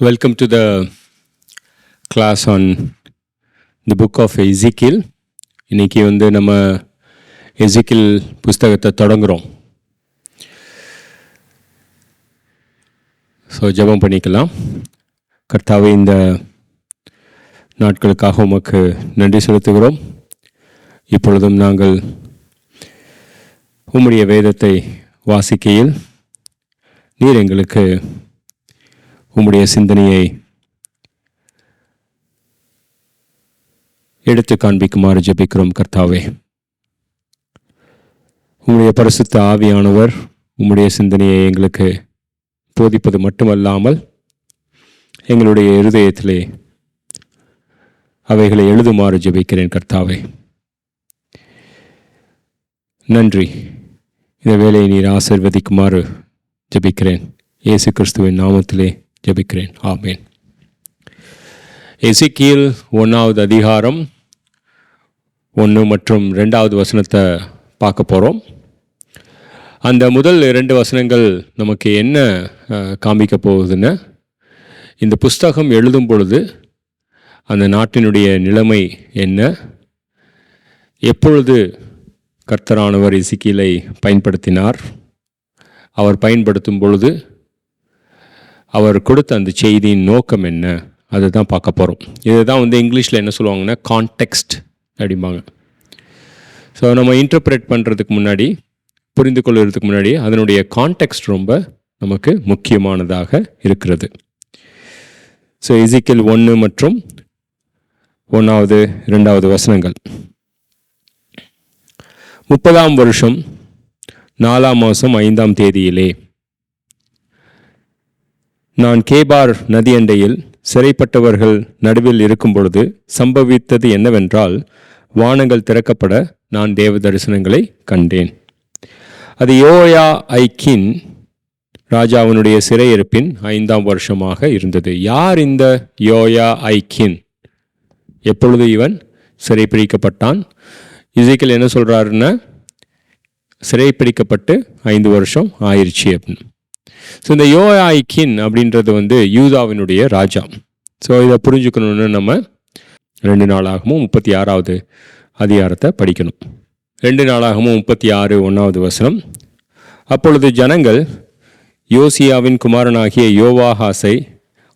Welcome to the class on the book of Ezekiel. இன்னைக்கு வந்து நம்ம எசிக்கில் புஸ்தகத்தை தொடங்குகிறோம் ஸோ ஜெபம் பண்ணிக்கலாம். கர்த்தாவே இந்த நாட்களுக்காக உமக்கு நன்றி செலுத்துகிறோம். இப்பொழுதும் நாங்கள் உம்முடைய வேதத்தை வாசிக்கையில் நீர் எங்களுக்கு உம்முடைய சிந்தனையை எடுத்து காண்பிக்குமாறு ஜெபிக்கிறோம் கர்த்தாவே. உம்முடைய பரிசுத்த ஆவியானவர் உம்முடைய சிந்தனையை எங்களுக்கு போதிப்பது மட்டுமல்லாமல் எங்களுடைய இருதயத்திலே அவைகளை எழுதுமாறு ஜெபிக்கிறேன் கர்த்தாவே. நன்றி. இந்த வேலையை நீர் ஆசிர்வதிக்குமாறு ஜெபிக்கிறேன். இயேசு கிறிஸ்துவின் நாமத்திலே ஜபிக்கிறேன். ஆமேன். எசிக்கியல் ஒன்றாவது அதிகாரம் ஒன்று மற்றும் ரெண்டாவது வசனத்தை பார்க்க போகிறோம் அந்த முதல் இரண்டு வசனங்கள் நமக்கு என்ன காமிக்க போகுதுன்னு இந்த புஸ்தகம் எழுதும் பொழுது அந்த நாட்டினுடைய நிலைமை என்ன எப்பொழுது கர்த்தரானவர் இசிக்கியலை பயன்படுத்தினார் அவர் பயன்படுத்தும் பொழுது அவர் கொடுத்த அந்த செய்தியின் நோக்கம் என்ன? அதை தான் பார்க்க போகிறோம் இதுதான் வந்து இங்கிலீஷில் என்ன சொல்லுவாங்கன்னா கான்டெக்ஸ்ட் அப்படிம்பாங்க. ஸோ நம்ம இன்டர்பிரேட் பண்ணுறதுக்கு முன்னாடி புரிந்து கொள்வதற்கு முன்னாடி அதனுடைய கான்டெக்ஸ்ட் ரொம்ப நமக்கு முக்கியமானதாக இருக்கிறது. ஸோ இசிக்கல் ஒன்று மற்றும் ஒன்றாவது இரண்டாவது வசனங்கள். முப்பதாம் வருஷம் நாலாம் மாதம் ஐந்தாம் தேதியிலே நான் கேபார் நதியண்டையில் சிறைப்பட்டவர்கள் நடுவில் இருக்கும் பொழுது சம்பவித்தது என்னவென்றால் வானங்கள் திறக்கப்பட நான் தேவ தரிசனங்களை கண்டேன். அது யோயா ஐக்கின் ராஜாவினுடைய சிறையிருப்பின் ஐந்தாம் வருஷமாக இருந்தது. யார் இந்த யோயா ஐக்கின் எப்பொழுது இவன் சிறைப்பிடிக்கப்பட்டான்? இசைக்கில் என்ன சொல்றாருன்னா சிறைப்பிடிக்கப்பட்டு ஐந்து வருஷம் ஆயிருச்சு அப்படின்னு. ஸோ இந்த யோயாய்கின் அப்படின்றது வந்து யூதாவினுடைய ராஜா. ஸோ இதை புரிஞ்சுக்கணுன்னு நம்ம ரெண்டு நாளாகவும் முப்பத்தி ஆறாவது அதிகாரத்தை படிக்கணும். ரெண்டு நாளாகவும் முப்பத்தி ஆறு ஒன்றாவது வசனம். அப்பொழுது ஜனங்கள் யோசியாவின் குமாரனாகிய யோவாஹாஸை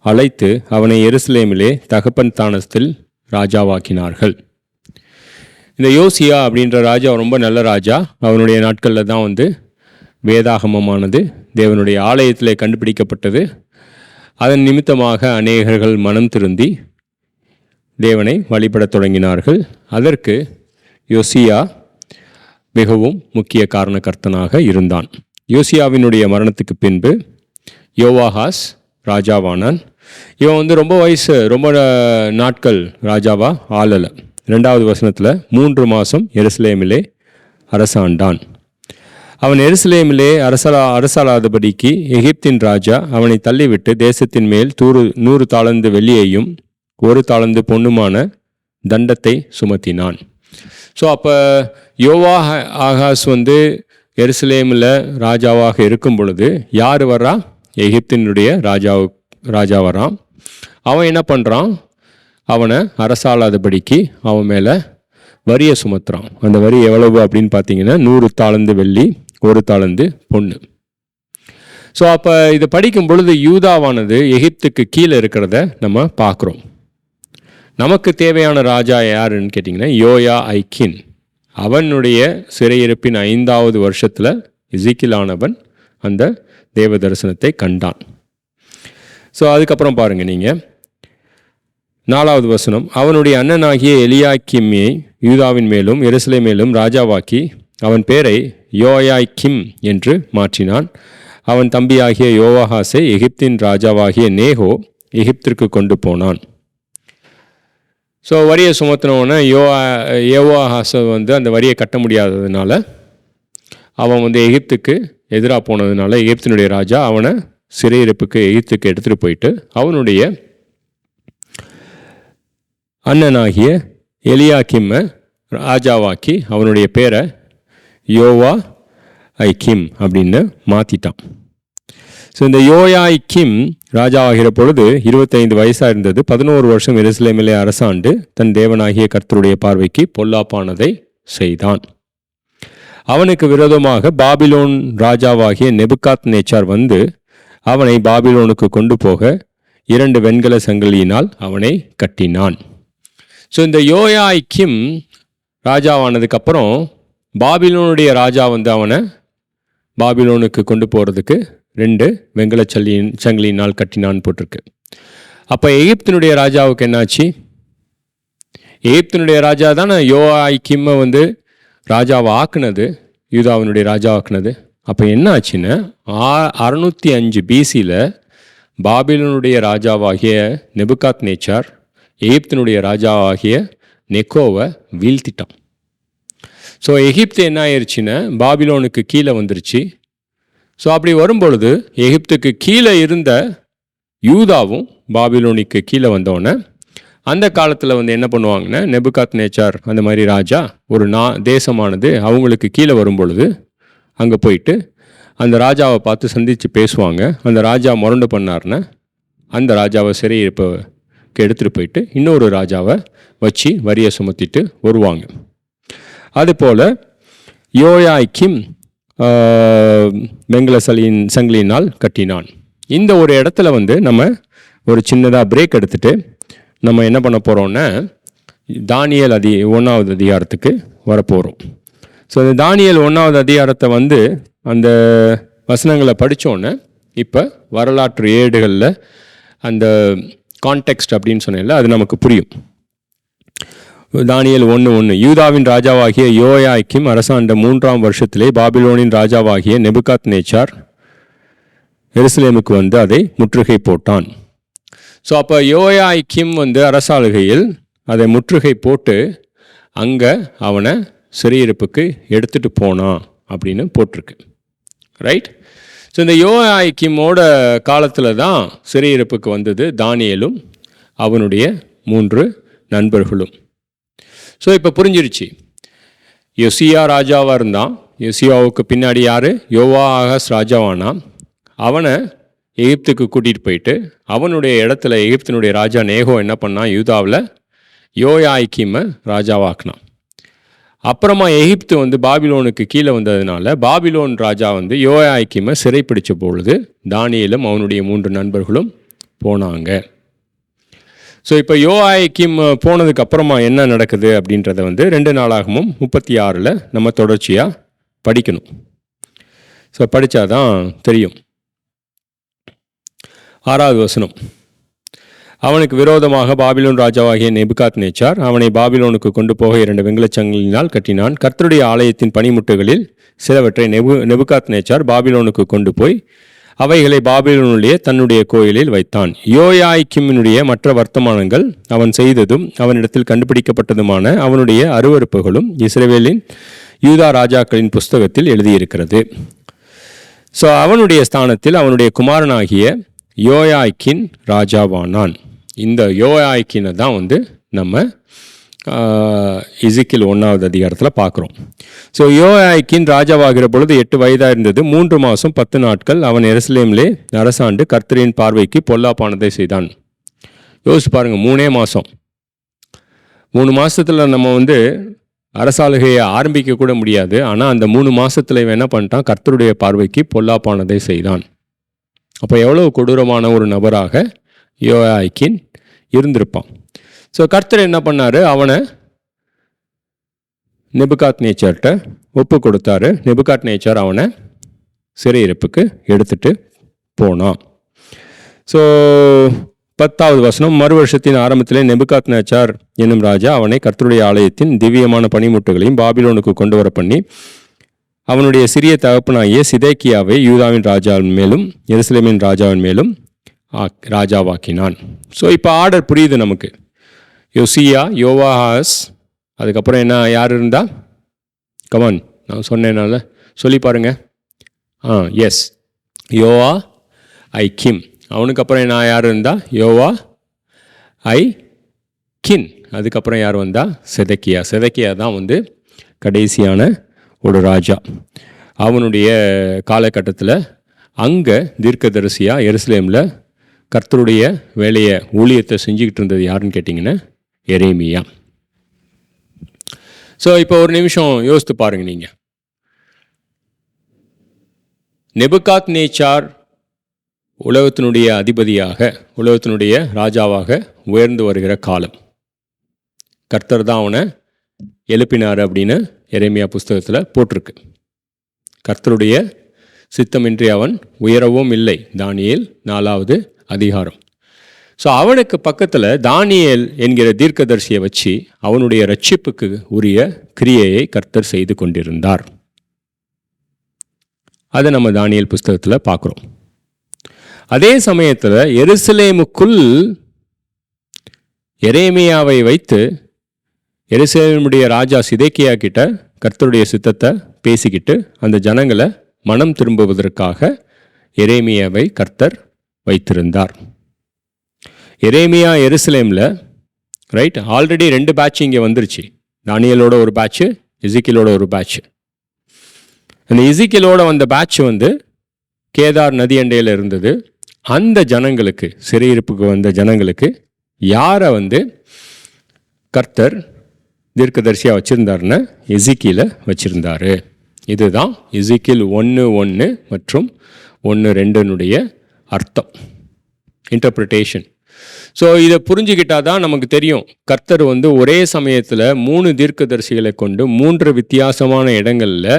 அழைத்து அவனை எருசலேமிலே தகப்பன் தானத்தில் ராஜாவாக்கினார்கள். இந்த யோசியா அப்படின்ற ராஜா ரொம்ப நல்ல ராஜா. அவனுடைய நாட்களில் தான் வந்து வேதாகமமானது தேவனுடைய ஆலயத்திலே கண்டுபிடிக்கப்பட்டது. அதன் நிமித்தமாக அநேகர்கள் மனம் திருந்தி தேவனை வழிபடத் தொடங்கினார்கள். அதற்கு யோசியா மிகவும் முக்கிய காரணகர்த்தனாக இருந்தான். யோசியாவினுடைய மரணத்துக்கு பின்பு யோவாஹாஸ் ராஜாவானான். இவன் வந்து ரொம்ப வயசு ரொம்ப நாட்கள் ராஜாவா ஆளலை. ரெண்டாவது வசனத்தில் மூன்று மாதம் எருசலேமிலே அரசாண்டான். அவன் எருசலேமிலே அரசா அரசாளாதபடிக்கு எகிப்தின் ராஜா அவனை தள்ளிவிட்டு தேசத்தின் மேல் தூறு நூறு தாளந்து வெள்ளியையும் ஒரு தாளந்து பொண்ணுமான தண்டத்தை சுமத்தினான். ஸோ அப்போ யோவா ஆகாஸ் வந்து எருசலேமில் ராஜாவாக இருக்கும் பொழுது யார் வர்றா? எகிப்தினுடைய ராஜாவு ராஜா வரான் அவன் என்ன பண்ணுறான் அவனை அரசாளாதபடிக்கு அவன் மேலே வரியை சுமத்துறான். அந்த வரி எவ்வளவு அப்படின்னு பார்த்தீங்கன்னா நூறு தாளந்து வெள்ளி ஒரு தாளந்து பொண்ணு. ஸோ அப்போ இதை படிக்கும் பொழுது யூதாவானது எகிப்துக்கு கீழே இருக்கிறத நம்ம பார்க்குறோம். நமக்கு தேவையான ராஜா யாருன்னு கேட்டிங்கன்னா யோயா ஐக்கின். அவனுடைய சிறையிருப்பின் ஐந்தாவது வருஷத்தில் இசிக்கிலானவன் அந்த தேவ தரிசனத்தை கண்டான். ஸோ அதுக்கப்புறம் பாருங்கள் நீங்கள் நாலாவது வசனம். அவனுடைய அண்ணனாகிய எலியாக்கிமியை யூதாவின் மேலும் எருசலே மேலும் ராஜாவாக்கி அவன் பேரை யோயாய்கிம் என்று மாற்றினான். அவன் தம்பியாகிய யோவாஹாஸை எகிப்தின் ராஜாவாகிய நேகோ எகிப்திற்கு கொண்டு போனான். ஸோ வரியை சுமத்தினவொன்னே யோவா யோவாஹாசை வந்து அந்த வரியை கட்ட முடியாததுனால அவன் வந்து எகிப்துக்கு எதிராக போனதுனால எகிப்தினுடைய ராஜா அவனை சிறையிருப்புக்கு எகிப்துக்கு எடுத்துகிட்டு போயிட்டு அவனுடைய அண்ணனாகிய எலியாக்கிம்மை ராஜாவாக்கி அவனுடைய பேரை யோவா ஐ கிம் அப்படின்னு மாற்றிட்டான் ஸோ இந்த யோயாய் கிம் ராஜாவாகிற பொழுது இருபத்தைந்து வயசாக இருந்தது. பதினோரு வருஷம் எருசலேமிலே அரசாண்டு தன் தேவனாகிய கர்த்தருடைய பார்வைக்கு பொல்லாப்பானதை செய்தான். அவனுக்கு விரோதமாக பாபிலோன் ராஜாவாகிய நெபுகாத் நேச்சார் வந்து அவனை பாபிலோனுக்கு கொண்டு போக இரண்டு வெண்கல சங்கிலியினால் அவனை கட்டினான். ஸோ இந்த யோயாய் கிம் ராஜாவானதுக்கப்புறம் பாபிலோனுடைய ராஜா வந்து அவனை பாபிலோனுக்கு கொண்டு போகிறதுக்கு ரெண்டு வெங்கல சல்லியின் சங்கிலியினால் கட்டினான்னு போட்டிருக்கு. அப்போ எகிப்தினுடைய ராஜாவுக்கு என்னாச்சு? எகிப்தினுடைய ராஜா தானே யோயாய் கிம்மை வந்து ராஜாவை ஆக்குனது யூதாவினுடைய ராஜா ஆக்குனது. அப்போ என்ன ஆச்சுன்னா ஆ அறுநூற்றி அஞ்சு பிசியில் பாபிலனுடைய ராஜாவாகிய நெபுகாத் நேச்சார் எகிப்தினுடைய ராஜாவாகிய நெக்கோவை வீழ்த்திட்டான். ஸோ எகிப்து என்ன ஆயிடுச்சுன்னா பாபிலோனுக்கு கீழே வந்துருச்சு. ஸோ அப்படி வரும்பொழுது எகிப்துக்கு கீழே இருந்த யூதாவும் பாபிலோனிக்கு கீழே வந்தோடனே அந்த காலத்தில் வந்து என்ன பண்ணுவாங்கன்னா நெபுகாத் நேச்சார் அந்த மாதிரி ராஜா ஒரு நா தேசமானது அவங்களுக்கு கீழே வரும் பொழுது அங்கே போயிட்டு அந்த ராஜாவை பார்த்து சந்தித்து பேசுவாங்க. அந்த ராஜா முரண்டு பண்ணார்னா அந்த ராஜாவை சிறையிருப்புக்கு எடுத்துகிட்டு போயிட்டு இன்னொரு ராஜாவை வச்சு வரியை சுமத்திட்டு வருவாங்க. அதுபோல் யோயாய் கிம் வெங்கல சங்கிலினால் கட்டினான். இந்த ஒரு இடத்துல வந்து நம்ம ஒரு சின்னதாக பிரேக் எடுத்துகிட்டு நம்ம என்ன பண்ண போகிறோன்னா தானியல் அதி ஒன்றாவது அதிகாரத்துக்கு வரப்போகிறோம் ஸோ இந்த தானியல் ஒன்றாவது அதிகாரத்தை வந்து அந்த வசனங்களை படித்தோன்னே இப்போ வரலாற்று ஏடுகளில் அந்த கான்டெக்ஸ்ட் அப்படின்னு சொன்னேன்ல அது நமக்கு புரியும். தானியல் ஒன்று ஒன்று யூதாவின் ராஜாவாகிய யோயாய்க்கும் அரசாண்ட மூன்றாம் வருஷத்திலே பாபிலோனின் ராஜாவாகிய நெபுகாத் நேச்சார் எருசலேமுக்கு வந்து அதை முற்றுகை போட்டான். ஸோ அப்போ யோயாய் வந்து அரசாளுகையில் அதை முற்றுகை போட்டு அங்கே அவனை சிறையிருப்புக்கு எடுத்துகிட்டு போனான் அப்படின்னு போட்டிருக்கு. ரைட் ஸோ இந்த யோயாய் காலத்தில் தான் சிறையிருப்புக்கு வந்தது தானியலும் அவனுடைய மூன்று நண்பர்களும். ஸோ இப்போ புரிஞ்சிருச்சு. யொசியா ராஜாவாக இருந்தான். யொசியாவுக்கு பின்னாடி யார்? யோவா ஆகாஸ் ராஜாவானான் அவனை எகிப்துக்கு கூட்டிகிட்டு போயிட்டு அவனுடைய இடத்துல எகிப்தினுடைய ராஜா நேகோ என்ன பண்ணான்? யூதாவில் யோயாய்க்கிமை ராஜாவாக்கினான். அப்புறமா எகிப்து வந்து பாபிலோனுக்கு கீழே வந்ததுனால பாபிலோன் ராஜா வந்து யோயாக்கிமை சிறைப்பிடித்த பொழுது தானியலும் அவனுடைய மூன்று நண்பர்களும் போனாங்க. ஸோ இப்போ யோஆய்க்கிம் போனதுக்கு அப்புறமா என்ன நடக்குது அப்படின்றத வந்து ரெண்டு நாளாகவும் முப்பத்தி ஆறில் நம்ம தொடர்ச்சியாக படிக்கணும். ஸோ படித்தாதான் தெரியும். ஆறாவது வசனம். அவனுக்கு விரோதமாக பாபிலோன் ராஜாவாகிய நெபுகாத் நேச்சார் அவனை பாபிலோனுக்கு கொண்டு போக இரண்டு வெங்கலச்சங்களினால் கட்டினான். கர்த்தருடைய ஆலயத்தின் பனிமுட்டுகளில் சிலவற்றை நெபு நெபுகாத் நேச்சார் பாபிலோனுக்கு கொண்டு போய் அவைகளை பாபிலோனுடைய தன்னுடைய கோயிலில் வைத்தான். யோயாய்க்கிமினுடைய மற்ற வர்த்தமானங்கள் அவன் செய்ததும் அவனிடத்தில் கண்டுபிடிக்கப்பட்டதுமான அவனுடைய அருவறுப்புகளும் இஸ்ரேவேலின் யூதா ராஜாக்களின் புஸ்தகத்தில் எழுதியிருக்கிறது. ஸோ அவனுடைய ஸ்தானத்தில் அவனுடைய குமாரனாகிய யோயாய்க்கின் ராஜாவானான். இந்த யோயாய்க்கினை தான் வந்து நம்ம இசிக்கில் ஒன்றாவது அதிகாரத்தில் பார்க்குறோம். ஸோ யோயாய்க்கின் ராஜாவாகிற பொழுது எட்டு வயதாக இருந்தது. மூன்று மாதம் பத்து நாட்கள் அவன் எருசலேமிலே அரசாண்டு கர்த்தரின் பார்வைக்கு பொல்லாப்பானதை செய்தான். யோசிச்சு பாருங்கள் மூணே மாதம் மூணு மாதத்தில் நம்ம வந்து அரசாளுகையை ஆரம்பிக்க கூட முடியாது. ஆனால் அந்த மூணு மாதத்தில் இவன் என்ன பண்ணிட்டான்? கர்த்தருடைய பார்வைக்கு பொல்லாப்பானதை செய்தான். அப்போ எவ்வளோ கொடூரமான ஒரு நபராக யோயாய்க்கின் இருந்திருப்பான். ஸோ கர்த்தர் என்ன பண்ணார்? அவனை நெபுகாத் நேச்சர்கிட்ட ஒப்பு கொடுத்தாரு. நெபுகாத் நேச்சர் அவனை சிறையிருப்புக்கு எடுத்துட்டு போனான். ஸோ பத்தாவது வசனம் மறு வருஷத்தின் ஆரம்பத்திலே நெபுகாத் நேச்சார் என்னும் ராஜா அவனை கர்த்தருடைய ஆலயத்தின் திவ்யமான பனிமுட்டுகளையும் பாபிலோனுக்கு கொண்டு வர பண்ணி அவனுடைய சிறிய தகப்பனாகிய சிதேக்கியாவை யூதாவின் ராஜாவின் மேலும் எருசலேமின் ராஜாவின் மேலும் ராஜாவாக்கினான். ஸோ இப்போ ஆர்டர் புரியுது நமக்கு. யோசியா யோவாஹாஸ் அதுக்கப்புறம் என்ன யார் இருந்தா? கமான் நான் சொன்னேனால சொல்லி பாருங்கள் ஆ எஸ் யோவா ஐ கிம். அவனுக்கு அப்புறம் என்ன யார் இருந்தா? யோவா ஐ கின். அதுக்கப்புறம் யார் வந்தா? செதக்கியா. செதக்கியா தான் வந்து கடைசியான ஒரு ராஜா. அவனுடைய காலகட்டத்தில் அங்கே தீர்க்கதரிசியாக எருசலேமில் கர்த்தருடைய வேலையை ஊழியத்தை செஞ்சுக்கிட்டு இருந்தது யாருன்னு கேட்டிங்கன்னா எரேமியா. ஸோ இப்போ ஒரு நிமிஷம் யோசித்து பாருங்க நீங்கள் நெபுகாத் நேச்சார் உலகத்தினுடைய அதிபதியாக உலகத்தினுடைய ராஜாவாக உயர்ந்து வருகிற காலம். கர்த்தர் தான் அவனை எழுப்பினார் அப்படின்னு எரேமியா புஸ்தகத்தில் போட்டிருக்கு. கர்த்தருடைய சித்தமின்றி அவன் உயரவும் இல்லை. தானியில் நாலாவது அதிகாரம். ஸோ அவனுக்கு பக்கத்தில் தானியல் என்கிற தீர்க்கதரிசியை வச்சு அவனுடைய ரட்சிப்புக்கு உரிய கிரியையை கர்த்தர் செய்து கொண்டிருந்தார். அதை நம்ம தானியல் புஸ்தகத்தில் பார்க்குறோம். அதே சமயத்தில் எருசலேமுக்குள் எரேமியாவை வைத்து எருசலேமுடைய ராஜா சிதைக்கியா கிட்ட கர்த்தருடைய சித்தத்தை பேசிக்கிட்டு அந்த ஜனங்களை மனம் திரும்புவதற்காக எரேமியாவை கர்த்தர் வைத்திருந்தார். எரேமியா எருசலேமில் ரைட் ஆல்ரெடி ரெண்டு பேட்ச் இங்கே வந்துருச்சு. தானியலோட ஒரு பேட்ச்சு இசிக்கிலோட ஒரு பேட்ச் அந்த இசிக்கிலோட வந்த பேட்ச் வந்து கேதார் நதி அண்டையில் இருந்தது. அந்த ஜனங்களுக்கு சிறையிருப்புக்கு வந்த ஜனங்களுக்கு யாரை வந்து கர்த்தர் தீர்க்கதரிசியாக வச்சுருந்தாருன்னு இசிக்கியில் வச்சுருந்தாரு. இதுதான் இசிக்கில் ஒன்று ஒன்று மற்றும் ஒன்று ரெண்டுனுடைய அர்த்தம் இன்டர்பிரிட்டேஷன் ஸோ இதை புரிஞ்சுக்கிட்டால் தான் நமக்கு தெரியும் கர்த்தர் வந்து ஒரே சமயத்தில் மூணு தீர்க்கதரிசிகளை கொண்டு மூன்று வித்தியாசமான இடங்களில்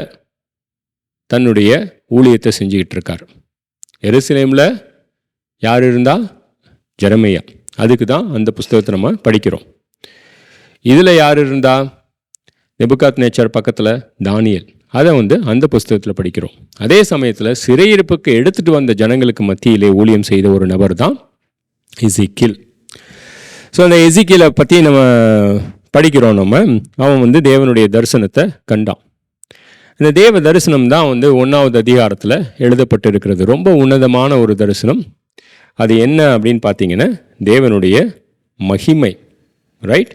தன்னுடைய ஊழியத்தை செஞ்சுக்கிட்டு இருக்கார். எருசலேமில் யார் இருந்தால் ஜெரமையா. அதுக்கு தான் அந்த புஸ்தகத்தை நம்ம படிக்கிறோம். இதில் யார் இருந்தால் நெபுகாத் நேச்சர் பக்கத்தில் தானியல். அதை வந்து அந்த புஸ்தகத்தில் படிக்கிறோம். அதே சமயத்தில் சிறையிருப்புக்கு எடுத்துகிட்டு வந்த ஜனங்களுக்கு மத்தியிலே ஊழியம் செய்த ஒரு நபர் தான் இசிக்கில் ஸோ அந்த எசிக்கியலை பற்றி நம்ம படிக்கிறோம் நம்ம. அவன் வந்து தேவனுடைய தரிசனத்தை கண்டான். இந்த தேவ தரிசனம் தான் வந்து ஒன்றாவது அதிகாரத்தில் எழுதப்பட்டு இருக்கிறது ரொம்ப உன்னதமான ஒரு தரிசனம். அது என்ன அப்படின்னு பார்த்தீங்கன்னா தேவனுடைய மகிமை. ரைட்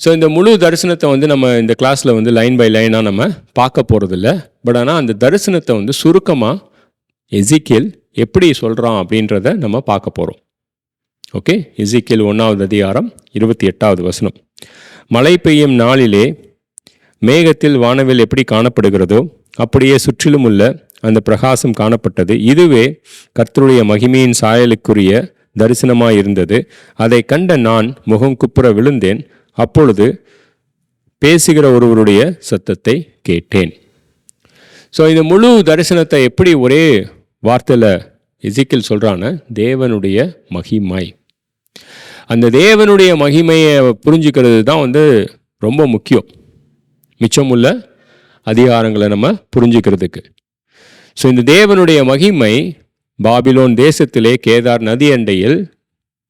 ஸோ இந்த முழு தரிசனத்தை வந்து நம்ம இந்த கிளாஸில் வந்து லைன் பை லைனாக நம்ம பார்க்க போகிறதில்ல பட் ஆனால் அந்த தரிசனத்தை வந்து சுருக்கமாக எசிக்கியல் எப்படி சொல்கிறான் அப்படின்றத நம்ம பார்க்க போகிறோம் ஓகே எசிக்கியல் ஒன்றாவது அதிகாரம் இருபத்தி எட்டாவது வசனம். மழை பெய்யும் நாளிலே மேகத்தில் வானவில் எப்படி காணப்படுகிறதோ அப்படியே சுற்றிலும் உள்ள அந்த பிரகாசம் காணப்பட்டது. இதுவே கர்த்தருடைய மகிமையின் சாயலுக்குரிய தரிசனமாக இருந்தது அதை கண்ட நான் முகம் குப்புற விழுந்தேன். அப்பொழுது பேசுகிற ஒருவருடைய சத்தத்தை கேட்டேன். ஸோ இந்த முழு தரிசனத்தை எப்படி ஒரே வார்த்தையில் எசிக்கில் சொல்கிறான தேவனுடைய மகிமை. அந்த தேவனுடைய மகிமையை புரிஞ்சுக்கிறது தான் வந்து ரொம்ப முக்கியம். மிச்சமுள்ள அதிகாரங்களை நம்ம புரிஞ்சுக்கிறதுக்கு. ஸோ இந்த தேவனுடைய மகிமை பாபிலோன் தேசத்திலே கேதார் நதி அண்டையில்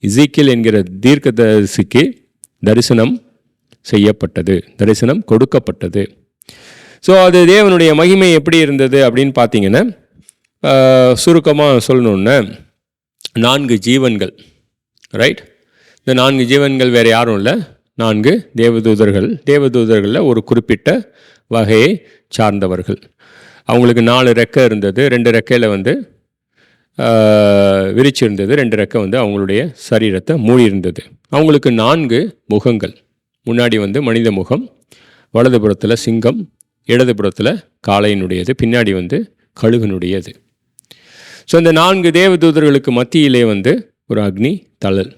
இசிக்கில் என்கிற தீர்க்கதரிசிக்கு தரிசனம் செய்யப்பட்டது. தரிசனம் கொடுக்கப்பட்டது. ஸோ அது தேவனுடைய மகிமை எப்படி இருந்தது அப்படின்னு பார்த்தீங்கன்னா சுருக்கமாக சொல்லணுன்னா நான்கு ஜீவன்கள் ரைட் இந்த நான்கு ஜீவன்கள் வேறு யாரும் இல்லை. நான்கு தேவதூதர்கள். தேவதூதர்களில் ஒரு குறிப்பிட்ட வகையை சார்ந்தவர்கள். அவங்களுக்கு நாலு ரெக்கை இருந்தது. ரெண்டு ரெக்கையில் வந்து விரிச்சிருந்தது. ரெண்டு ரெக்கை வந்து அவங்களுடைய சரீரத்தை மூடி இருந்தது அவங்களுக்கு நான்கு முகங்கள். முன்னாடி வந்து மனித முகம் வலதுபுறத்தில் சிங்கம் இடதுபுறத்தில் காளையினுடையது பின்னாடி வந்து கழுகனுடையது. ஸோ இந்த நான்கு தேவதூதர்களுக்கு மத்தியிலே வந்து ஒரு அக்னி தழல்.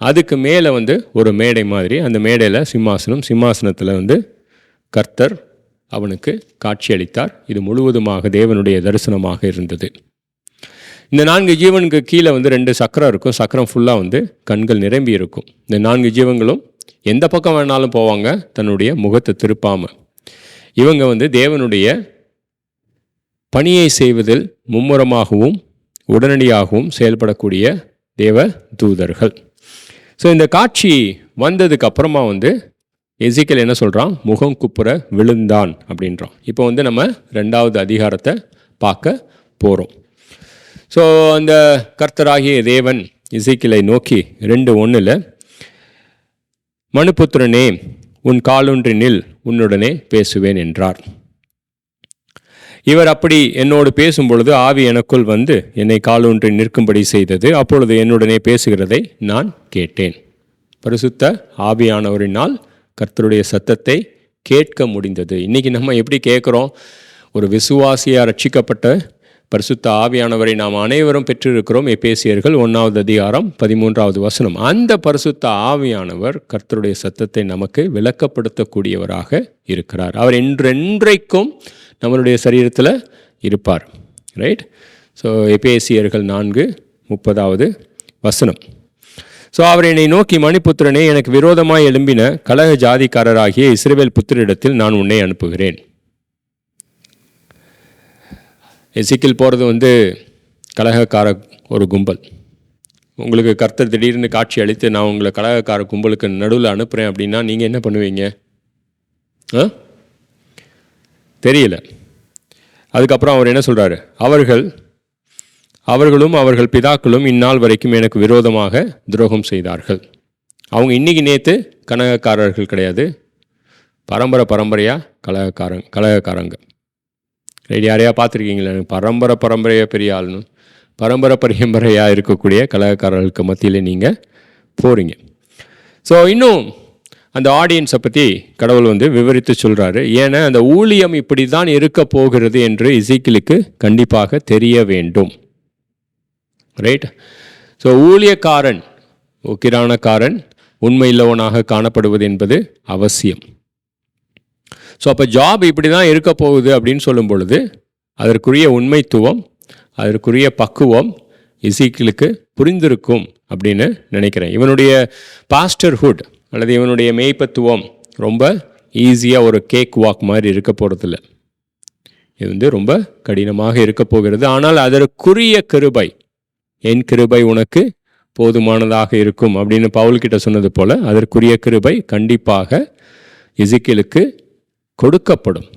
அதுக்கு மேலே வந்து ஒரு மேடை மாதிரி அந்த மேடையில் சிம்மாசனம் சிம்மாசனத்தில் வந்து கர்த்தர் அவனுக்கு காட்சியளித்தார். இது முழுவதுமாக தேவனுடைய தரிசனமாக இருந்தது. இந்த நான்கு ஜீவனுக்கு கீழே வந்து ரெண்டு சக்கரம் இருக்கும். சக்கரம் ஃபுல்லாக வந்து கண்கள் நிரம்பி இருக்கும். இந்த நான்கு ஜீவங்களும் எந்த பக்கம் வேணாலும் போவாங்க? தன்னுடைய முகத்தை திருப்பாமல் இவங்க வந்து தேவனுடைய பணியை செய்வதில் மும்முரமாகவும் உடனடியாகவும் செயல்படக்கூடிய தேவ தூதர்கள். ஸோ இந்த காட்சி வந்ததுக்கு அப்புறமா வந்து எசிக்கல் என்ன சொல்கிறான் முகம் குப்புற விழுந்தான் அப்படின்றான். இப்போ வந்து நம்ம ரெண்டாவது அதிகாரத்தை பார்க்க போகிறோம் ஸோ அந்த கர்த்தராகிய தேவன் இசைக்கிளை நோக்கி ரெண்டு ஒன்றில் மனுபுத்திரனே உன் காலொன்றினில் உன்னுடனே பேசுவேன் என்றார். இவர் அப்படி என்னோடு பேசும் பொழுது ஆவி எனக்குள் வந்து என்னை காலூன்றி நிற்கும்படி செய்தது அப்பொழுது என்னுடனே பேசுகிறதை நான் கேட்டேன். பரிசுத்த ஆவியானவரினால் கர்த்தருடைய சத்தத்தை கேட்க முடிந்தது. இன்றைக்கி நம்ம எப்படி கேட்குறோம்? ஒரு விசுவாசியாக ரட்சிக்கப்பட்ட பரிசுத்த ஆவியானவரை நாம் அனைவரும் பெற்றிருக்கிறோம். எபேசியர்கள் ஒன்றாவது அதிகாரம் பதிமூன்றாவது வசனம். அந்த பரிசுத்த ஆவியானவர் கர்த்தருடைய சத்தத்தை நமக்கு விளக்கப்படுத்தக்கூடியவராக இருக்கிறார். அவர் என்றென்றைக்கும் நம்மளுடைய சரீரத்தில் இருப்பார். ரைட் ஸோ எபேசியர்கள் நான்கு முப்பதாவது வசனம். ஸோ அவர் என்னை நோக்கி மணிபுத்திரனே எனக்கு விரோதமாய் எழும்பின கலக ஜாதிக்காரராகிய இஸ்ரேவேல் புத்திரிடத்தில் நான் உன்னை அனுப்புகிறேன். எசிக்கில் போகிறது வந்து கலகக்கார ஒரு கும்பல். உங்களுக்கு கர்த்தர் திடீர்னு காட்சி அளித்து நான் உங்களை கலகக்கார கும்பலுக்கு நடுவில் அனுப்புகிறேன் அப்படின்னா நீங்கள் என்ன பண்ணுவீங்க? ஆ? தெரியல. அதுக்கப்புறம் அவர் என்ன சொல்கிறாரு அவர்கள் அவர்களும் அவர்கள் பிதாக்களும் இந்நாள் வரைக்கும் எனக்கு விரோதமாக துரோகம் செய்தார்கள். அவங்க இன்னைக்கு நேற்று கனகக்காரர்கள் கிடையாது. பரம்பரை பரம்பரையாக கலகக்காரங்க கலகக்காரங்க. சரி யாரையா பார்த்துருக்கீங்களா? பரம்பரை பரம்பரையாக பெரிய ஆள்னு. பரம்பரை பரம்பரையாக இருக்கக்கூடிய கலகக்காரர்களுக்கு மத்தியில் நீங்கள் போகிறீங்க ஸோ இன்னும் அந்த ஆடியன்ஸை பற்றி கடவுள் வந்து விவரித்து சொல்கிறாரு ஏன்னா அந்த ஊழியம் இப்படி தான் இருக்க போகிறது என்று இசைக்கிலுக்கு கண்டிப்பாக தெரிய வேண்டும். ரைட் ஸோ ஊழியக்காரன் உக்கிரானக்காரன் உண்மையில்லவனாக காணப்படுவது என்பது அவசியம். ஸோ அப்போ ஜாப் இப்படி தான் இருக்க போகுது அப்படின்னு சொல்லும் பொழுது அதற்குரிய உண்மைத்துவம் அதற்குரிய பக்குவம் இசிக்கலுக்கு புரிந்திருக்கும் அப்படின்னு நினைக்கிறேன். இவனுடைய பாஸ்டர்ஹுட் அல்லது இவனுடைய மேய்ப்பத்துவம் ரொம்ப ஈஸியாக ஒரு கேக் வாக் மாதிரி இருக்க போகிறதில்ல இது வந்து ரொம்ப கடினமாக இருக்க போகிறது. ஆனால் அதற்குரிய கிருபை என் கிருபை உனக்கு போதுமானதாக இருக்கும் அப்படின்னு பவுல்கிட்ட சொன்னது போல் அதற்குரிய கிருபை கண்டிப்பாக இசிக்கிலுக்கு கொடுக்கப்படும்.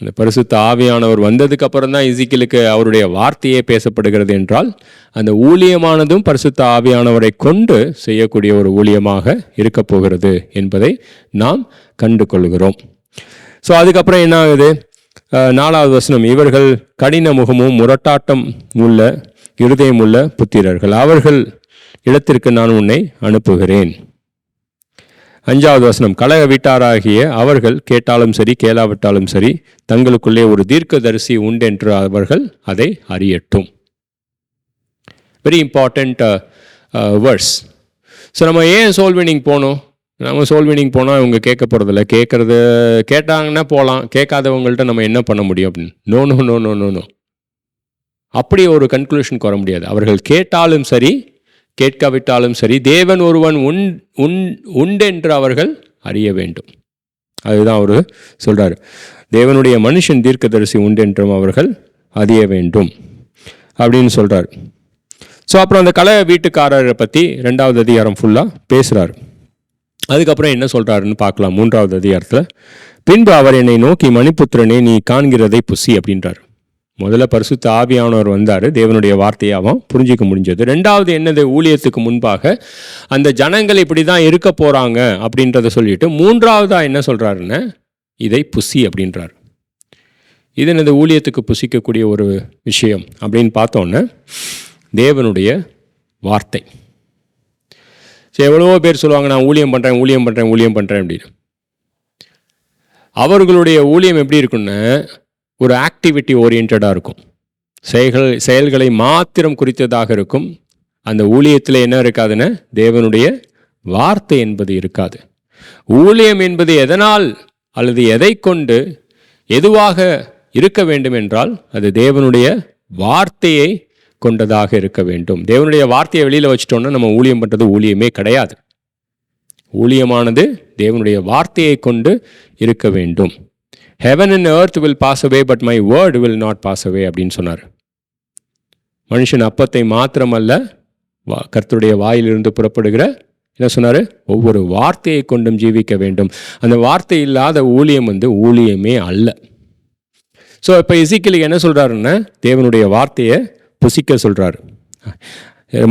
அந்த பரிசுத்த ஆவியானவர் வந்ததுக்கு அப்புறம் தான் இசிக்கிலுக்கு அவருடைய வார்த்தையே பேசப்படுகிறது என்றால் அந்த ஊழியமானதும் பரிசுத்த ஆவியானவரை கொண்டு செய்யக்கூடிய ஒரு ஊழியமாக இருக்க போகிறது என்பதை நாம் கண்டு கொள்கிறோம் ஸோ அதுக்கப்புறம் என்ன ஆகுது நாலாவது வசனம் இவர்கள் கடின முகமும் முரட்டாட்டம் உள்ள இருதயமுள்ள புத்திரர்கள். அவர்கள் இடத்திற்கு நான் உன்னை அனுப்புகிறேன். அஞ்சாவது வசனம் கலக வீட்டாராகிய அவர்கள் கேட்டாலும் சரி கேளாவிட்டாலும் சரி தங்களுக்குள்ளே ஒரு தீர்க்கதரிசி உண்டென்று அவர்கள் அதை அறியட்டும். வெரி இம்பார்ட்டண்ட் வேர்ட்ஸ் ஸோ நம்ம ஏன் சோல் வினிங் போகணும் நம்ம சோல் வினிங் போனால் இவங்க கேட்க போகிறதில்ல கேட்குறது கேட்டாங்கன்னா போகலாம் கேட்காதவங்கள்ட்ட நம்ம என்ன பண்ண முடியும் அப்படின்னு? No no no no no no அப்படி ஒரு கன்க்ளூஷனுக்கு வர முடியாது. அவர்கள் கேட்டாலும் சரி கேட்காவிட்டாலும் சரி தேவன் ஒருவன் உண் உண் உண்டென்று அவர்கள் அறிய வேண்டும். அதுதான் அவர் சொல்கிறார் தேவனுடைய மனுஷன் தீர்க்கதரிசி உண்டென்றும் அவர்கள் அறிய வேண்டும் அப்படின்னு சொல்கிறார் ஸோ அப்புறம் அந்த கலை வீட்டுக்காரரை பற்றி ரெண்டாவது அதிகாரம் ஃபுல்லாக பேசுகிறார் அதுக்கப்புறம் என்ன சொல்கிறாருன்னு பார்க்கலாம் மூன்றாவது அதிகாரத்தில். பின்பு அவர் என்னை நோக்கி மணிபுத்திரனே நீ காண்கிறதை புசி அப்படின்றார். முதல்ல பரிசுத்த ஆவியானவர் வந்தார். தேவனுடைய வார்த்தையாகவும் புரிஞ்சிக்க முடிஞ்சது. ரெண்டாவது என்னது? ஊழியத்துக்கு முன்பாக அந்த ஜனங்கள் இப்படி தான் இருக்க போகிறாங்க அப்படின்றத சொல்லிட்டு மூன்றாவதாக என்ன சொல்கிறாருன்னு இதை புசி அப்படின்றார். இது என்னது? ஊழியத்துக்கு புசிக்கக்கூடிய ஒரு விஷயம் அப்படின்னு பார்த்தோன்னே தேவனுடைய வார்த்தை. சரி எவ்வளவோ பேர் சொல்லுவாங்க நான் ஊழியம் பண்ணுறேன் ஊழியம் பண்ணுறேன் ஊழியம் பண்ணுறேன் அப்படின்னு. அவர்களுடைய ஊழியம் எப்படி இருக்குன்னு ஒரு ஆக்டிவிட்டி ஓரியன்டாக இருக்கும். செயல்கள் செயல்களை மாத்திரம் குறித்ததாக இருக்கும். அந்த ஊழியத்தில் என்ன இருக்காதுன்னு? தேவனுடைய வார்த்தை என்பது இருக்காது. ஊழியம் என்பது எதனால் அல்லது எதை கொண்டு எதுவாக இருக்க வேண்டும் என்றால் அது தேவனுடைய வார்த்தையை கொண்டதாக இருக்க வேண்டும். தேவனுடைய வார்த்தையை வெளியில் வச்சிட்டோம்னா நம்ம ஊழியம் பண்ணுறது ஊழியமே கிடையாது. ஊழியமானது தேவனுடைய வார்த்தையை கொண்டு இருக்க வேண்டும். Heaven and earth will pass away but my word will not pass away அப்படின்னு சொன்னார். மனுஷன் அப்பத்தை மாத்திரமல்ல வா கர்த்தருடைய வாயிலிருந்து புறப்படுகிற என்ன சொன்னார்? ஒவ்வொரு வார்த்தையை கொண்டும் ஜீவிக்க வேண்டும். அந்த வார்த்தை இல்லாத ஊழியம் வந்து ஊழியமே அல்ல. ஸோ இப்போ இசிக்கலுக்கு என்ன சொல்கிறாருன்னா தேவனுடைய வார்த்தையை புசிக்க சொல்கிறாரு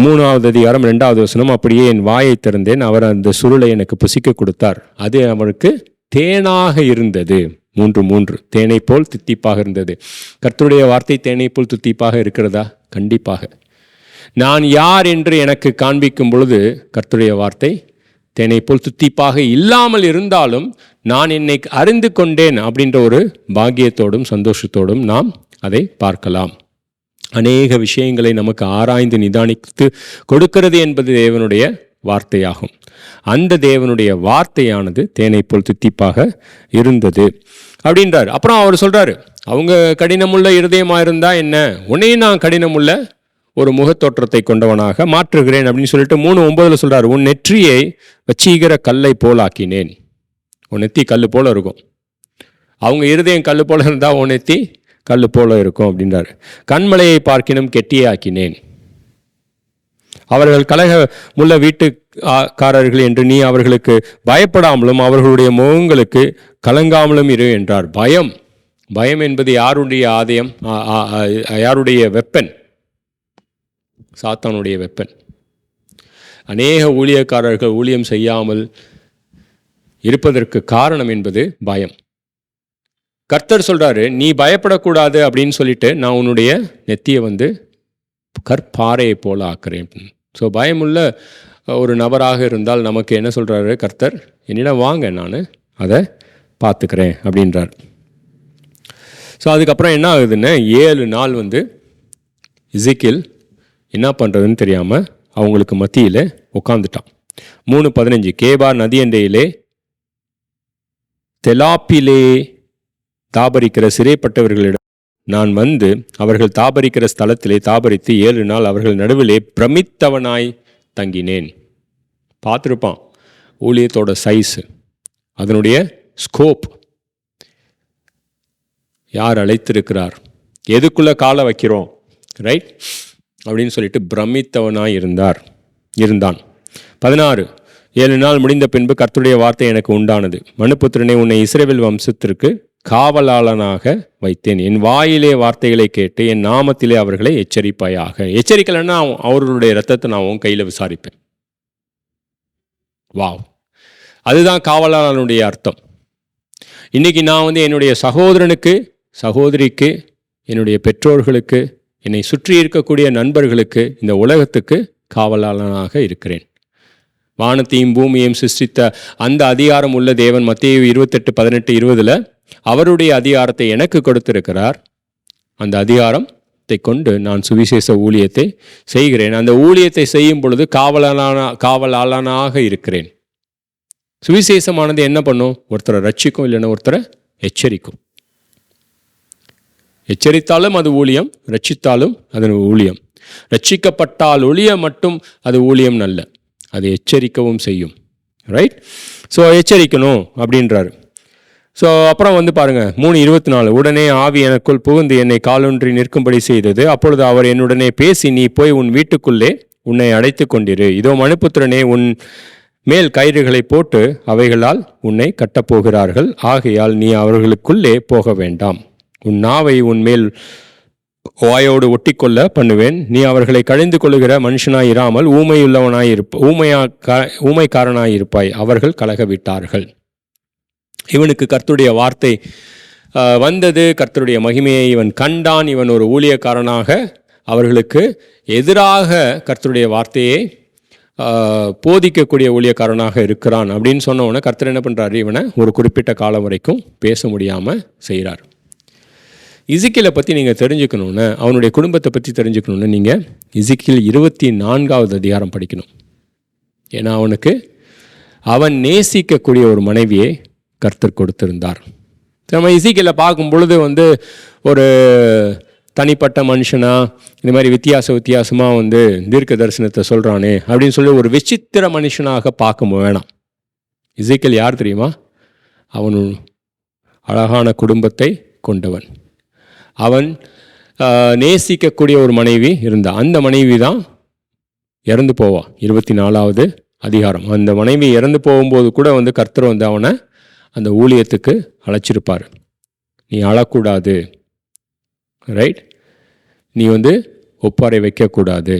மூணாவது அதிகாரம் ரெண்டாவது வசனம் அப்படியே என் வாயை திறந்தேன் அவர் அந்த சுருளை எனக்கு புசிக்க கொடுத்தார். அது அவருக்கு தேனாக இருந்தது. மூன்று மூன்று. தேனை போல் தித்திப்பாக இருந்தது. கர்த்தருடைய வார்த்தை தேனை போல் தித்திப்பாக இருக்கிறதா? கண்டிப்பாக. நான் யார் என்று எனக்கு காண்பிக்கும் பொழுது கர்த்தருடைய வார்த்தை தேனை போல் துத்திப்பாக இல்லாமல் இருந்தாலும் நான் என்னை அறிந்து கொண்டேன் அப்படின்ற ஒரு பாக்கியத்தோடும் சந்தோஷத்தோடும் நாம் அதை பார்க்கலாம். அநேக விஷயங்களை நமக்கு ஆராய்ந்து நிதானித்து கொடுக்கிறது என்பது தேவனுடைய வார்த்தையாகும். அந்த தேவனுடைய வார்த்தையானது தேனை போல் தித்திப்பாக இருந்தது. அப்படின்றார். அப்புறம் அவர் சொல்றாரு அவங்க கடினமுள்ள இருதயமாக இருந்தா என்ன? உன்னையும் நான் கடினமுள்ள ஒரு முகத்தோற்றத்தை கொண்டவனாக மாற்றுகிறேன் அப்படின்னு சொல்லிட்டு மூணு ஒன்பதுல சொல்றாரு உன் நெற்றியை வச்சீகிற கல்லை போலாக்கினேன் உன் நெத்தி கல் போல இருக்கும். அவங்க இருதயம் கல் போல இருந்தால் உன் நெத்தி கல் போல இருக்கும் அப்படின்றாரு. கண்மலையை பார்க்கினும் கெட்டியாக்கினேன். அவர்கள் கலக முள்ள வீட்டுக்காரர்கள் என்று நீ அவர்களுக்கு பயப்படாமலும் அவர்களுடைய முகங்களுக்கு கலங்காமலும் இரு என்றார். பயம். பயம் என்பது யாருடைய ஆதயம்? யாருடைய வெப்பன் சாத்தானுடைய வெப்பன் அநேக ஊழியக்காரர்கள் ஊழியம் செய்யாமல் இருப்பதற்கு காரணம் என்பது பயம். கர்த்தர் சொல்கிறாரு நீ பயப்படக்கூடாது அப்படின்னு சொல்லிட்டு நான் உன்னுடைய நெத்தியை வந்து கற்பாறையை போல ஆக்குறேன். ஸோ பயமுள்ள ஒரு நபராக இருந்தால் நமக்கு என்ன சொல்கிறாரு கர்த்தர்? என்னிடம் வாங்க நான் அதை பார்த்துக்கிறேன் அப்படின்றார். ஸோ அதுக்கப்புறம் என்ன ஆகுதுன்னு ஏழு நாள் வந்து இசிக்கில் என்ன பண்ணுறதுன்னு தெரியாமல் அவங்களுக்கு மத்தியில் உட்காந்துட்டான் மூணு பதினஞ்சு கேபார் நதியண்டையிலே தெலாப்பிலே தாபரிக்கிற சிறைப்பட்டவர்களிடம் நான் வந்து அவர்கள் தாபரிக்கிற ஸ்தலத்திலே தாபரித்து ஏழு நாள் அவர்கள் நடுவிலே பிரமித்தவனாய் தங்கினேன். பார்த்துருப்பான் ஊழியத்தோட சைஸு அதனுடைய ஸ்கோப் யார் அழைத்திருக்கிறார்? எதுக்குள்ளே காலை வைக்கிறோம்? ரைட் அப்படின்னு சொல்லிட்டு பிரமித்தவனாய் இருந்தார். இருந்தான். பதினாறு ஏழு நாள் முடிந்த பின்பு கர்த்தருடைய வார்த்தை எனக்கு உண்டானது. மனுபுத்திரனை உன்னை இஸ்ரேவேல் வம்சத்திற்கு காவலாளனாக வைத்தேன். என் வாயிலே வார்த்தைகளை கேட்டு என் நாமத்திலே அவர்களை எச்சரிப்பாயாக. எச்சரிக்கலைன்னா அவர்களுடைய ரத்தத்தை நான் உன் கையில் விசாரிப்பேன். வாவ். அதுதான் காவலாளனுடைய அர்த்தம். இன்னைக்கு நான் வந்து என்னுடைய சகோதரனுக்கு சகோதரிக்கு என்னுடைய பெற்றோர்களுக்கு என்னை சுற்றி இருக்கக்கூடிய நண்பர்களுக்கு இந்த உலகத்துக்கு காவலாளனாக இருக்கிறேன். வானத்தையும் பூமியையும் சிருஷ்டித்த அந்த அதிகாரம் உள்ள தேவன் மத்திய இருபத்தெட்டு பதினெட்டு இருபதில் அவருடைய அதிகாரத்தை எனக்கு கொடுத்திருக்கிறார். அந்த அதிகாரத்தை கொண்டு நான் சுவிசேஷ ஊழியத்தை செய்கிறேன். அந்த ஊழியத்தை செய்யும் பொழுது காவலான காவலாளனாக இருக்கிறேன். சுவிசேஷமானது என்ன பண்ணும்? ஒருத்தரை ரட்சிக்கும் இல்லைன்னா ஒருத்தரை எச்சரிக்கும். எச்சரித்தாலும் அது ஊழியம் ரட்சித்தாலும் அது ஊழியம். ரட்சிக்கப்பட்டால் ஒழிய மட்டும் அது ஊழியம் நல்ல அது எச்சரிக்கவும் செய்யும். ரைட் ஸோ எச்சரிக்கணும் அப்படின்றாரு. ஸோ அப்புறம் வந்து பாருங்க மூணு இருபத்தி நாலு. உடனே ஆவி எனக்குள் புகுந்து என்னை காலொன்றி நிற்கும்படி செய்தது. அப்பொழுது அவர் என்னுடனே பேசி நீ போய் உன் வீட்டுக்குள்ளே உன்னை அடைத்து கொண்டிரு. இதோ மனுப்புத்திரனே உன் மேல் கயிறுகளை போட்டு அவைகளால் உன்னை கட்டப்போகிறார்கள். ஆகையால் நீ அவர்களுக்குள்ளே போக வேண்டாம். உன் நாவை உன் மேல் வாயோடு ஒட்டிக்கொள்ள பண்ணுவேன். நீ அவர்களை கழிந்து கொள்ளுகிற மனுஷனாய் இராமல் ஊமையா க- அவர்கள் கலக விட்டார்கள் இவனுக்கு கர்த்தருடைய வார்த்தை வந்தது. கர்த்தருடைய மகிமையை இவன் கண்டான். இவன் ஒரு ஊழியக்காரனாக அவர்களுக்கு எதிராக கர்த்தருடைய வார்த்தையை போதிக்கக்கூடிய ஊழியக்காரனாக இருக்கிறான் அப்படின்னு சொன்ன உடனே கர்த்தர் என்ன பண்ணுறாரு இவனை ஒரு குறிப்பிட்ட காலம் வரைக்கும் பேச முடியாமல் செய்கிறார் இசிக்கியலை பற்றி நீங்கள் தெரிஞ்சுக்கணுன்னு அவனுடைய குடும்பத்தை பற்றி தெரிஞ்சுக்கணுன்னு நீங்கள் இசிக்கில் இருபத்தி நான்காவது அதிகாரம் படிக்கணும். ஏன்னா அவனுக்கு அவன் நேசிக்கக்கூடிய ஒரு மனைவியை கர்த்தர் கொடுத்திருந்தார். நம்ம இசிக்கலை பார்க்கும் பொழுது வந்து ஒரு தனிப்பட்ட மனுஷனாக இந்த மாதிரி வித்தியாச வித்தியாசமாக வந்து தீர்க்க தரிசனத்தை சொல்கிறானே அப்படின்னு சொல்லி ஒரு விசித்திர மனுஷனாக பார்க்க வேணாம். இசைக்கல் யார் தெரியுமா? அவன் அழகான குடும்பத்தை கொண்டவன். அவன் நேசிக்கக்கூடிய ஒரு மனைவி இருந்தா அந்த மனைவி தான் இறந்து போவா. இருபத்தி நாலாவது அதிகாரம். அந்த மனைவி இறந்து போகும்போது கூட வந்து கர்த்தர் வந்து அவனை அந்த ஊழியத்துக்கு அழைச்சிருப்பார். நீ அழக்கூடாது. ரைட் நீ வந்து ஒப்பாரை வைக்கக்கூடாது.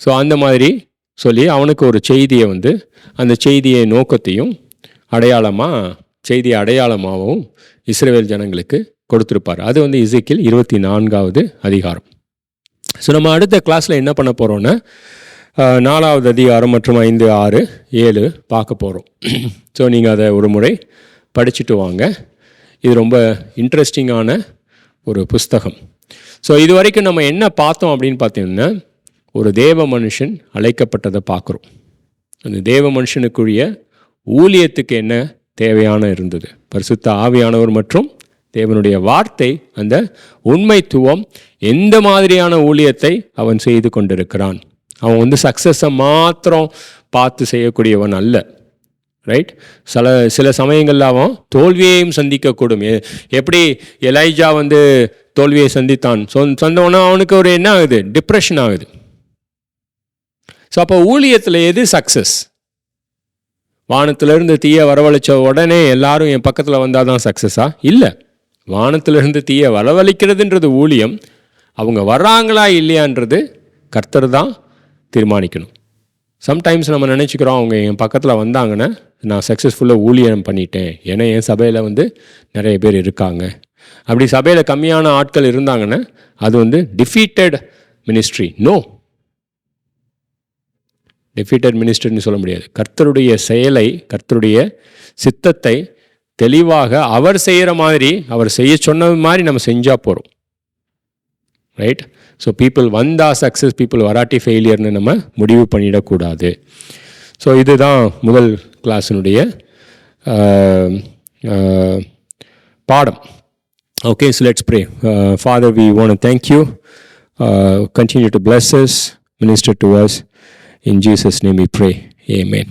ஸோ அந்த மாதிரி சொல்லி அவனுக்கு ஒரு செய்தியை வந்து அந்த செய்தியை நோக்கத்தையும் அடையாளமாக செய்தி அடையாளமாகவும் இஸ்ரேல் ஜனங்களுக்கு கொடுத்துருப்பார். அது வந்து இசைக்கில் இருபத்தி நான்காவது அதிகாரம். ஸோ நம்ம அடுத்த கிளாஸில் என்ன பண்ண போகிறோன்னா நாலாவது அதிகாரம் மற்றும் ஐந்து ஆறு ஏழு பார்க்க போகிறோம் ஸோ நீங்கள் அதை ஒரு முறை படிச்சுட்டு வாங்க. இது ரொம்ப இன்ட்ரெஸ்டிங்கான ஒரு புஸ்தகம். ஸோ இது வரைக்கும் நம்ம என்ன பார்த்தோம் அப்படின்னு பார்த்தீங்கன்னா ஒரு தேவ மனுஷன் அழைக்கப்பட்டதை பார்க்குறோம். அந்த தேவ மனுஷனுக்குரிய ஊழியத்துக்கு என்ன தேவையான இருந்தது? பரிசுத்த ஆவியானவர் மற்றும் தேவனுடைய வார்த்தை அந்த உண்மைத்துவம் எந்த மாதிரியான ஊழியத்தை அவன் செய்து கொண்டிருக்கிறான். அவன் வந்து சக்ஸஸை மாத்திரம் பார்த்து செய்யக்கூடியவன் அல்ல. ரைட் சில சில சமயங்களில் அவன் தோல்வியையும் சந்திக்கக்கூடும். எ- எப்படி எலைஜா வந்து தோல்வியை சந்தித்தான்? சொந் சொந்தவனா அவனுக்கு ஒரு என்ன ஆகுது? டிப்ரெஷன் ஆகுது. ஸோ அப்போ ஊழியத்தில் எது சக்ஸஸ் வானத்திலிருந்து தீய வரவழைச்ச உடனே எல்லாரும் என் பக்கத்தில் வந்தால் தான் சக்ஸஸா இல்லை. வானத்திலிருந்து தீயை வளவழிக்கிறதுன்றது ஊழியம். அவங்க வர்றாங்களா இல்லையான்றது கர்த்தர் தான் தீர்மானிக்கணும். சம்டைம்ஸ் நம்ம நினச்சிக்கிறோம் அவங்க என் பக்கத்தில் வந்தாங்கன்னா நான் சக்ஸஸ்ஃபுல்லாக ஊழியம் பண்ணிட்டேன். ஏன்னா என் சபையில் வந்து நிறைய பேர் இருக்காங்க. அப்படி சபையில் கம்மியான ஆட்கள் இருந்தாங்கன்னா அது வந்து டிஃபீட்டட் மினிஸ்ட்ரி நோ டிஃபீட்டட் மினிஸ்டர்னு சொல்ல முடியாது. கர்த்தருடைய செயலை கர்த்தருடைய சித்தத்தை தெளிவாக அவர் செய்கிற மாதிரி அவர் செய்ய சொன்னது மாதிரி நம்ம செஞ்சால் போகிறோம் ரைட் ஸோ பீப்புள் வந்தா சக்ஸஸ் பீப்புள் வராட்டி ஃபெயிலியர்னு நம்ம முடிவு பண்ணிடக்கூடாது. ஸோ இதுதான் முதல் கிளாஸினுடைய பாடம். Okay so let's pray father we we thank you continue to uh, continue minister to us in to us. Pray a name